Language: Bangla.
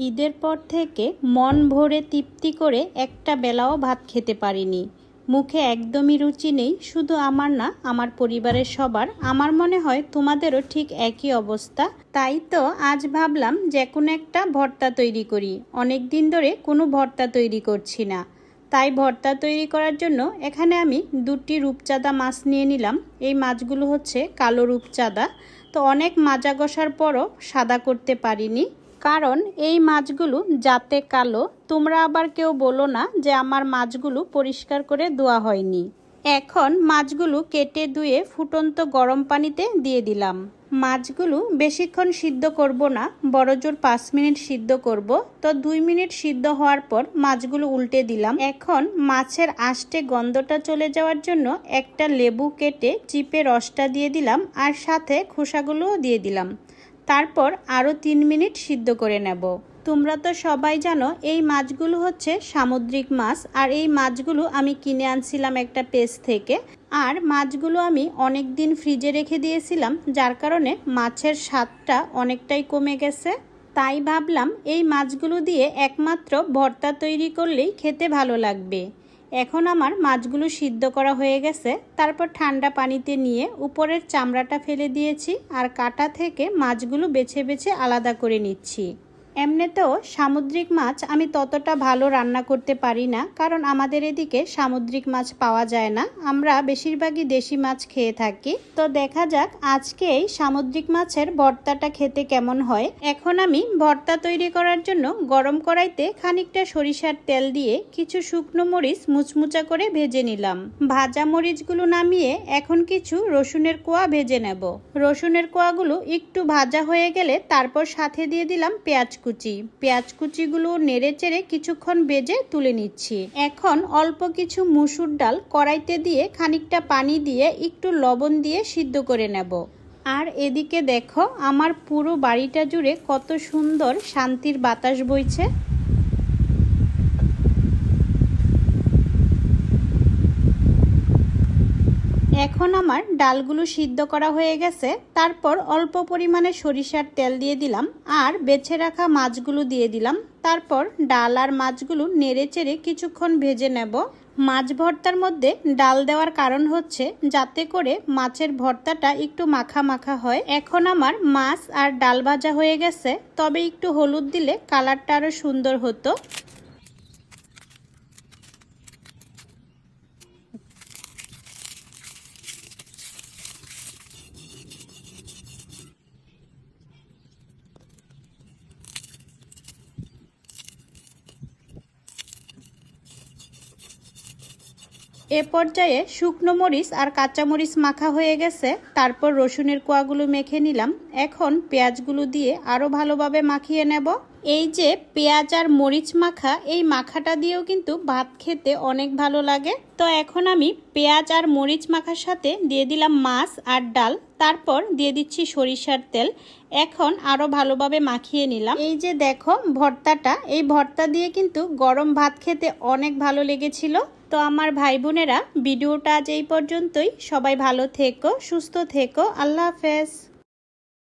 ঈদের পর থেকে মন ভরে তৃপ্তি করে একটা বেলাও ভাত খেতে পারিনি। মুখে একদমই রুচি নেই, শুধু আমার না, আমার পরিবারের সবার। আমার মনে হয় তোমাদেরও ঠিক একই অবস্থা। তাই তো আজ ভাবলাম যে কোনো একটা ভর্তা তৈরি করি। অনেক দিন ধরে কোনো ভর্তা তৈরি করছি না। তাই ভর্তা তৈরি করার জন্য এখানে আমি দুটি রূপচাঁদা মাছ নিয়ে নিলাম। এই মাছগুলো হচ্ছে কালো রূপচাঁদা। তো অনেক মাজা গসার পরও সাদা করতে পারিনি। কারণ এই মাছগুলো যাতে কালো, তোমরা আবার কেউ বলো না যে আমার মাছগুলো পরিষ্কার করে ধোয়া হয়নি। এখন মাছগুলো কেটে ধুয়ে ফুটন্ত গরম পানিতে দিয়ে দিলাম। মাছগুলো বেশিক্ষণ সিদ্ধ করব না, বড় জোর পাঁচ মিনিট সিদ্ধ করব। তো দুই মিনিট সিদ্ধ হওয়ার পর মাছগুলো উল্টে দিলাম। এখন মাছের আষ্টে গন্ধটা চলে যাওয়ার জন্য একটা লেবু কেটে চিপে রসটা দিয়ে দিলাম আর সাথে খোসাগুলোও দিয়ে দিলাম। তারপর আরও তিন মিনিট সিদ্ধ করে নেব। তোমরা তো সবাই জানো, এই মাছগুলো হচ্ছে সামুদ্রিক মাছ, আর এই মাছগুলো আমি কিনে আনছিলাম একটা পেজ থেকে। আর মাছগুলো আমি অনেক দিন ফ্রিজে রেখে দিয়েছিলাম, যার কারণে মাছের স্বাদটা অনেকটাই কমে গেছে। তাই ভাবলাম, এই মাছগুলো দিয়ে একমাত্র ভর্তা তৈরি করলেই খেতে ভালো লাগবে। এখন আমার মাছগুলো সিদ্ধ করা হয়ে গেছে, তারপর ঠান্ডা পানিতে নিয়ে উপরের চামড়াটা ফেলে দিয়েছি আর কাটা থেকে মাছগুলো বেছে বেছে আলাদা করে নিচ্ছি। এমনিতেও সামুদ্রিক মাছ আমি ততটা ভালো রান্না করতে পারি না, কারণ আমাদের এদিকে সামুদ্রিক মাছ পাওয়া যায় না। আমরা বেশিরভাগই দেশি মাছ খেয়ে থাকি। তো দেখা যাক আজকে এই সামুদ্রিক মাছের ভর্তাটা খেতে কেমন হয়। এখন আমি ভর্তা তৈরি করার জন্য গরম কড়াইতে খানিকটা সরিষার তেল দিয়ে কিছু শুকনো মরিচ মুচমুচা করে ভেজে নিলাম। ভাজা মরিচগুলো নামিয়ে এখন কিছু রসুনের কোয়া ভেজে নেব। রসুনের কোয়াগুলো একটু ভাজা হয়ে গেলে তারপর সাথে দিয়ে দিলাম পেঁয়াজ কুচি পেঁয়াজ কুচিগুলো নেড়ে চেড়ে কিছুক্ষণ বেজে তুলে নিচ্ছি। এখন অল্প কিছু মুসুর ডাল কড়াইতে দিয়ে খানিকটা পানি দিয়ে একটু লবণ দিয়ে সিদ্ধ করে নেব। আর এদিকে দেখো, আমার পুরো বাড়িটা জুড়ে কত সুন্দর শান্তির বাতাস বইছে। এখন আমার ডালগুলো সিদ্ধ করা হয়ে গেছে। তারপর অল্প পরিমাণে সরিষার তেল দিয়ে দিলাম আর বেছে রাখা মাছগুলো দিয়ে দিলাম। তারপর ডাল আর মাছগুলো নেড়ে চেড়ে কিছুক্ষণ ভেজে নেব। মাছ ভর্তার মধ্যে ডাল দেওয়ার কারণ হচ্ছে যাতে করে মাছের ভর্তাটা একটু মাখা মাখা হয়। এখন আমার মাছ আর ডাল ভাজা হয়ে গেছে। তবে একটু হলুদ দিলে কালারটা আরও সুন্দর হতো। এ পর্যায়ে শুকনো মরিচ আর কাঁচা মরিচ মাখা হয়ে গেছে। তারপর রসুনের কোয়াগুলো মেখে নিলাম। এখন পেঁয়াজগুলো দিয়ে আরও ভালোভাবে মাখিয়ে নেব। এই যে পেঁয়াজ আর মরিচ মাখা, এই মাখাটা দিয়েও কিন্তু ভাত খেতে অনেক ভালো লাগে। তো এখন আমি পেঁয়াজ আর মরিচ মাখার সাথে দিয়ে দিলাম মাছ আর ডাল। তারপর দিয়ে দিচ্ছি সরিষার তেল। এখন আরও ভালোভাবে মাখিয়ে নিলাম। এই যে দেখো, ভর্তাটা। এই ভর্তা দিয়ে কিন্তু গরম ভাত খেতে অনেক ভালো লেগেছিল। তো আমার ভাই বোনেরা, ভিডিওটা আজ এই পর্যন্তই। সবাই ভালো থেকো, সুস্থ থেকো। আল্লাহ হাফেজ।